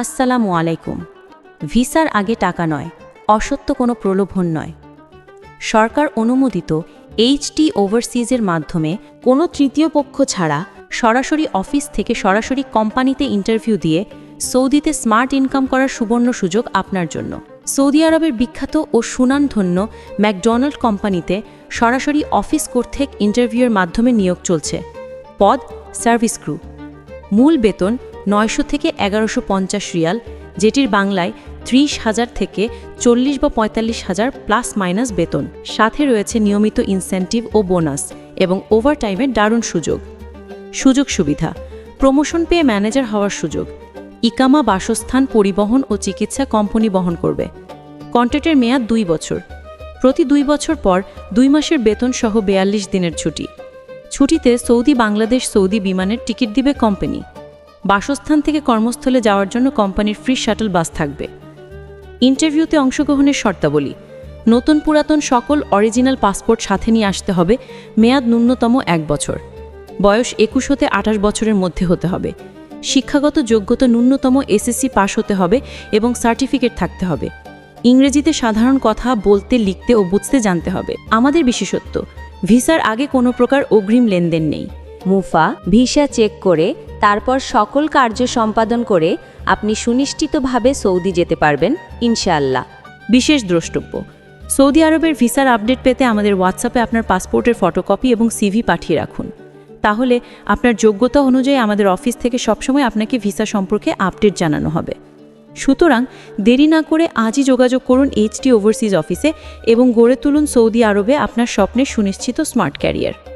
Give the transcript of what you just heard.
আসসালামু আলাইকুম। ভিসার আগে টাকা নয়, অসত্য কোনো প্রলোভন নয়। সরকার অনুমোদিত এইচটি ওভারসিজের মাধ্যমে কোনো তৃতীয় পক্ষ ছাড়া সরাসরি অফিস থেকে সরাসরি কোম্পানিতে ইন্টারভিউ দিয়ে সৌদিতে স্মার্ট ইনকাম করার সুবর্ণ সুযোগ আপনার জন্য। সৌদি আরবের বিখ্যাত ও সুনামধন্য ম্যাকডোনাল্ড কোম্পানিতে সরাসরি অফিস কর্তৃক ইন্টারভিউয়ের মাধ্যমে নিয়োগ চলছে। পদ সার্ভিস ক্রু। মূল বেতন নয়শো থেকে এগারোশো পঞ্চাশ রিয়াল, যেটির বাংলায় ত্রিশ হাজার থেকে চল্লিশ বা পঁয়তাল্লিশ হাজার প্লাস মাইনাস বেতন। সাথে রয়েছে নিয়মিত ইনসেন্টিভ ও বোনাস এবং ওভারটাইমের দারুণ সুযোগ। সুযোগ সুবিধা, প্রমোশন পেয়ে ম্যানেজার হওয়ার সুযোগ। ইকামা বাসস্থান পরিবহন ও চিকিৎসা কোম্পানি বহন করবে। কন্ট্রাক্টের মেয়াদ দুই বছর। প্রতি দুই বছর পর দুই মাসের বেতন সহ বেয়াল্লিশ দিনের ছুটি। ছুটিতে সৌদি বাংলাদেশ সৌদি বিমানের টিকিট দিবে কোম্পানি। বাসস্থান থেকে কর্মস্থলে যাওয়ার জন্য কোম্পানির ফ্রি শাটল বাস থাকবে। ইন্টারভিউতে অংশগ্রহণের শর্তাবলী, নতুন পুরাতন সকল অরিজিনাল পাসপোর্ট সাথে নিয়ে আসতে হবে, মেয়াদ ন্যূনতম এক বছর। বয়স একুশ হতে আঠাশ বছরের মধ্যে হতে হবে। শিক্ষাগত যোগ্যতা ন্যূনতম এসএসসি পাশ হতে হবে এবং সার্টিফিকেট থাকতে হবে। ইংরেজিতে সাধারণ কথা বলতে, লিখতে ও বুঝতে জানতে হবে। আমাদের বিশেষত্ব, ভিসার আগে কোনো প্রকার অগ্রিম লেনদেন নেই। মুফা, ভিসা চেক করে তারপর সকল কার্য সম্পাদন করে আপনি সুনিশ্চিতভাবে সৌদি যেতে পারবেন, ইনশাআল্লাহ। বিশেষ দ্রষ্টব্য, সৌদি আরবের ভিসার আপডেট পেতে আমাদের হোয়াটসঅ্যাপে আপনার পাসপোর্টের ফটোকপি এবং সিভি পাঠিয়ে রাখুন। তাহলে আপনার যোগ্যতা অনুযায়ী আমাদের অফিস থেকে সবসময় আপনাকে ভিসা সম্পর্কে আপডেট জানানো হবে। সুতরাং দেরি না করে আজই যোগাযোগ করুন এইচটি ওভারসিজ অফিসে এবং গড়ে তুলুন সৌদি আরবে আপনার স্বপ্নের সুনিশ্চিত স্মার্ট ক্যারিয়ার।